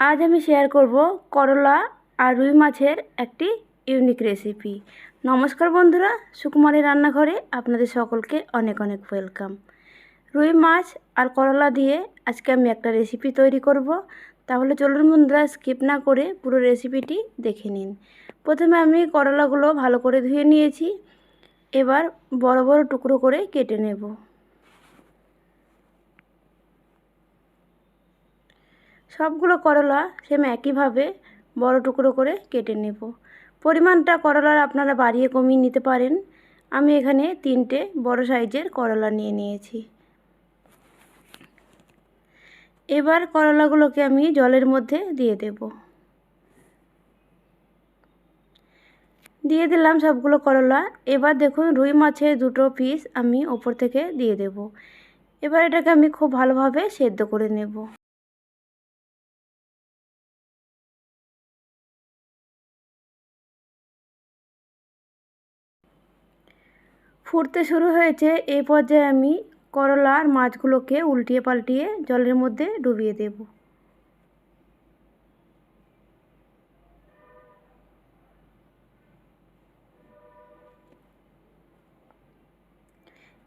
আজ আমি শেয়ার করব করলা আর রুই মাছের একটি ইউনিক রেসিপি নমস্কার বন্ধুরা, সুকুমারী রান্নাঘরে আপনাদের সকলকে অনেক অনেক ওয়েলকাম রুই মাছ আর করলা দিয়ে আজকে আমি একটা রেসিপি তৈরি করব। তাহলে চলুন বন্ধুরা স্কিপ না করে পুরো রেসিপিটি দেখে নিন। প্রথমে আমি করলাগুলো ভালো করে ধুয়ে নিয়েছি। এবার বড় বড় টুকরো করে কেটে নেব। সবগুলো করলা সেম একইভাবে বড় টুকরো করে কেটে নেব। পরিমাণটা করলার আপনারা বাড়িয়ে কমিয়ে নিতে পারেন। আমি এখানে তিনটে বড় সাইজের করলা নিয়ে নিয়েছি। এবার করলাগুলোকে আমি জলের মধ্যে দিয়ে দেব। দিয়ে দিলাম সবগুলো করলা। এবার দেখুন রুই মাছের দুটো পিস আমি ওপর থেকে দিয়ে দেব। এবার এটাকে আমি খুব ভালোভাবে সেদ্ধ করে নেব। ফুটতে শুরু হয়েছে এই পর্যায়ে আমি করলার মাছগুলোকে উল্টিয়ে পাল্টিয়ে জলের মধ্যে ডুবিয়ে দেব।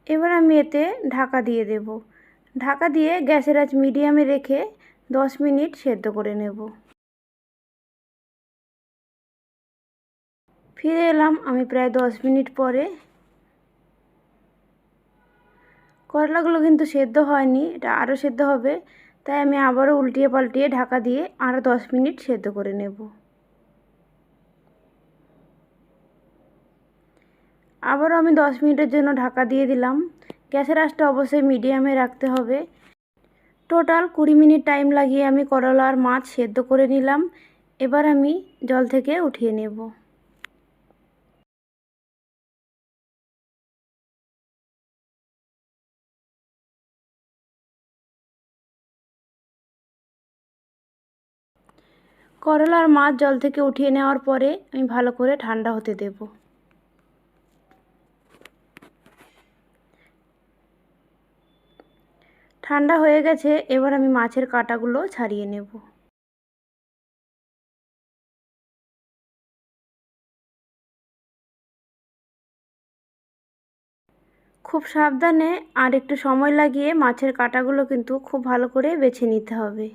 এবার আমি এতে ঢাকা দিয়ে দেব। ঢাকা দিয়ে গ্যাসের আঁচ মিডিয়ামে রেখে দশ মিনিট সেদ্ধ করে নেব। ফিরে এলাম আমি প্রায় দশ মিনিট পরে করলাগুলো কিন্তু সেদ্ধ হয়নি, এটা আরও সেদ্ধ হবে। তাই আমি আবারও উল্টিয়ে পাল্টিয়ে ঢাকা দিয়ে আরও দশ মিনিট সেদ্ধ করে নেব। আবারও আমি দশ মিনিটের জন্য ঢাকা দিয়ে দিলাম। গ্যাসের আঁচটা অবশ্যই মিডিয়ামে রাখতে হবে। টোটাল কুড়ি মিনিট টাইম লাগিয়ে আমি করলা আর মাছ সেদ্ধ করে নিলাম। এবার আমি জল থেকে উঠিয়ে নেব। করলার মাছ জল থেকে উঠিয়ে নেওয়ার পরে আমি ভালো করে ঠান্ডা হতে দেব। ঠান্ডা হয়ে গেছে, এবার আমি মাছের কাঁটাগুলো ছাড়িয়ে নেব। খুব সাবধানে আর একটু সময় লাগিয়ে মাছের কাঁটাগুলো কিন্তু খুব ভালো করে বেছে নিতে হবে।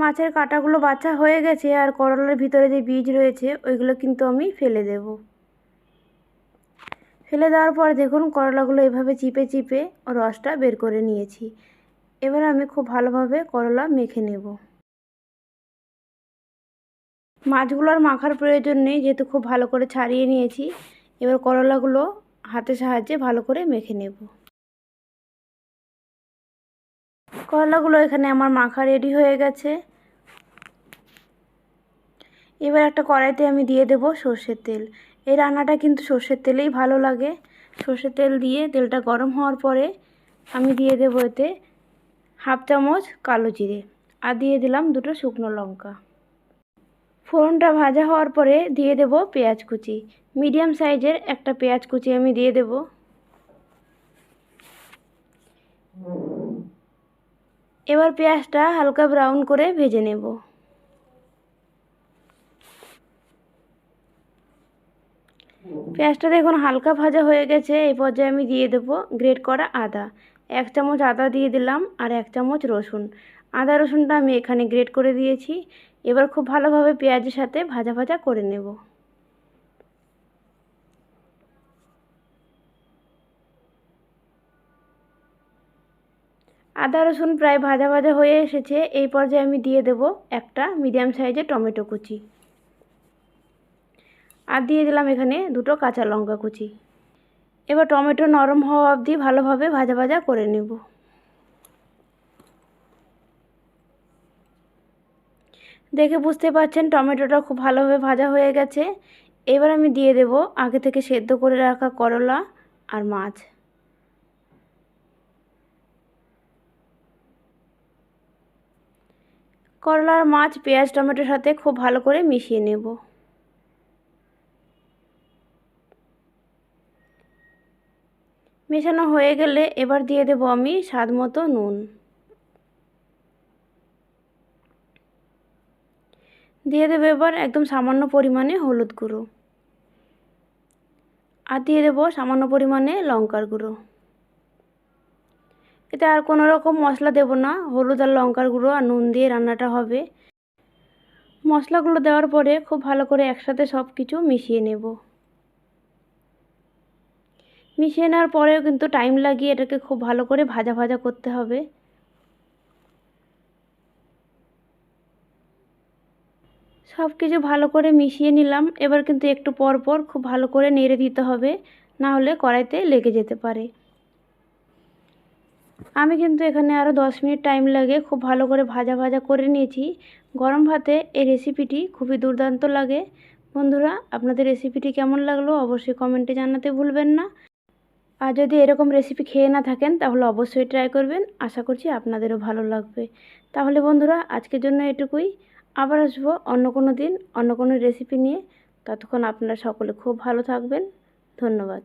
মাছের কাঁটাগুলো বাছা হয়ে গেছে আর করলার ভিতরে যে বীজ রয়েছে, ওইগুলো কিন্তু আমি ফেলে দেব। ফেলে দেওয়ার পর দেখুন করলাগুলো এভাবে চিপে চিপে রসটা বের করে নিয়েছি। এবার আমি খুব ভালোভাবে করলা মেখে নেব। মাছগুলোর মাখার প্রয়োজন নেই, যেহেতু খুব ভালো করে ছাড়িয়ে নিয়েছি, এবার করলাগুলো হাতের সাহায্যে ভালো করে মেখে নেব। করলাগুলো এখানে আমার মাখা রেডি হয়ে গেছে। এবার একটা কড়াইতে আমি দিয়ে দেব সর্ষের তেল। এই রান্নাটা কিন্তু সর্ষের তেলেই ভালো লাগে। সর্ষের তেল দিয়ে তেলটা গরম হওয়ার পরে আমি দিয়ে দেব এতে হাফ চামচ কালো জিরে আর দিয়ে দিলাম দুটো শুকনো লঙ্কা। ফোড়নটা ভাজা হওয়ার পরে দিয়ে দেব পেঁয়াজ কুচি। মিডিয়াম সাইজের একটা পেঁয়াজ কুচি আমি দিয়ে দেব। এবার পেঁয়াজটা হালকা ব্রাউন করে ভেজে নেব। পেঁয়াজটা দেখুন হালকা ভাজা হয়ে গেছে, এই পর্যায়ে আমি দিয়ে দেবো গ্রেট করা আদা। এক চামচ আদা দিয়ে দিলাম আর এক চামচ রসুন। আদা রসুনটা আমি এখানে গ্রেট করে দিয়েছি। এবার খুব ভালোভাবে পেঁয়াজের সাথে ভাজা ভাজা করে নেব। আদা রসুন প্রায় ভাজা ভাজা হয়ে এসেছে, এই পর্যায়ে আমি দিয়ে দেব একটা মিডিয়াম সাইজের টমেটো কুচি। আর দিয়ে দিলাম এখানে দুটো কাঁচা লঙ্কা কুচি। এবার টমেটো নরম হওয়া অবধি ভালোভাবে ভাজা ভাজা করে নেব। দেখে বুঝতে পারছেন টমেটোটা খুব ভালোভাবে ভাজা হয়ে গেছে। এবার আমি দিয়ে দেব আগে থেকে সেদ্ধ করে রাখা করলা আর মাছ। করলার মাছ, পেঁয়াজ, টমেটোর সাথে খুব ভালো করে মিশিয়ে নেব। মেশানো হয়ে গেলে এবার দিয়ে দেবো আমি স্বাদ মতো নুন। দিয়ে দেবো এবার একদম সামান্য পরিমাণে হলুদ গুঁড়ো। আর দিয়ে দেবো সামান্য পরিমাণে লঙ্কার গুঁড়ো। এতে আর কোনো রকম মশলা দেবো না, হলুদ আর লঙ্কার গুঁড়ো আর নুন দিয়ে রান্নাটা হবে। মশলাগুলো দেওয়ার পরে খুব ভালো করে একসাথে সব কিছু মিশিয়ে নেব। মিশিয়ে নেওয়ার পরেও কিন্তু টাইম লাগিয়ে এটাকে খুব ভালো করে ভাজা ভাজা করতে হবে। সব কিছু ভালো করে মিশিয়ে নিলাম। এবার কিন্তু একটু পর পর খুব ভালো করে নেড়ে দিতে হবে, না হলে কড়াইতে লেগে যেতে পারে। আমি কিন্তু এখানে আরও দশ মিনিট টাইম লাগে খুব ভালো করে ভাজা ভাজা করে নিয়েছি। গরম ভাতে এই রেসিপিটি খুবই দুর্দান্ত লাগে। বন্ধুরা, আপনাদের রেসিপিটি কেমন লাগল অবশ্যই কমেন্টে জানাতে ভুলবেন না। আর যদি এরকম রেসিপি খেয়ে না থাকেন, তাহলে অবশ্যই ট্রাই করবেন। আশা করছি আপনাদেরও ভালো লাগবে। তাহলে বন্ধুরা, আজকের জন্য এটুকুই। আবার আসব অন্য কোনো দিন, অন্য কোনো রেসিপি নিয়ে। ততক্ষণ আপনারা সকলে খুব ভালো থাকবেন। ধন্যবাদ।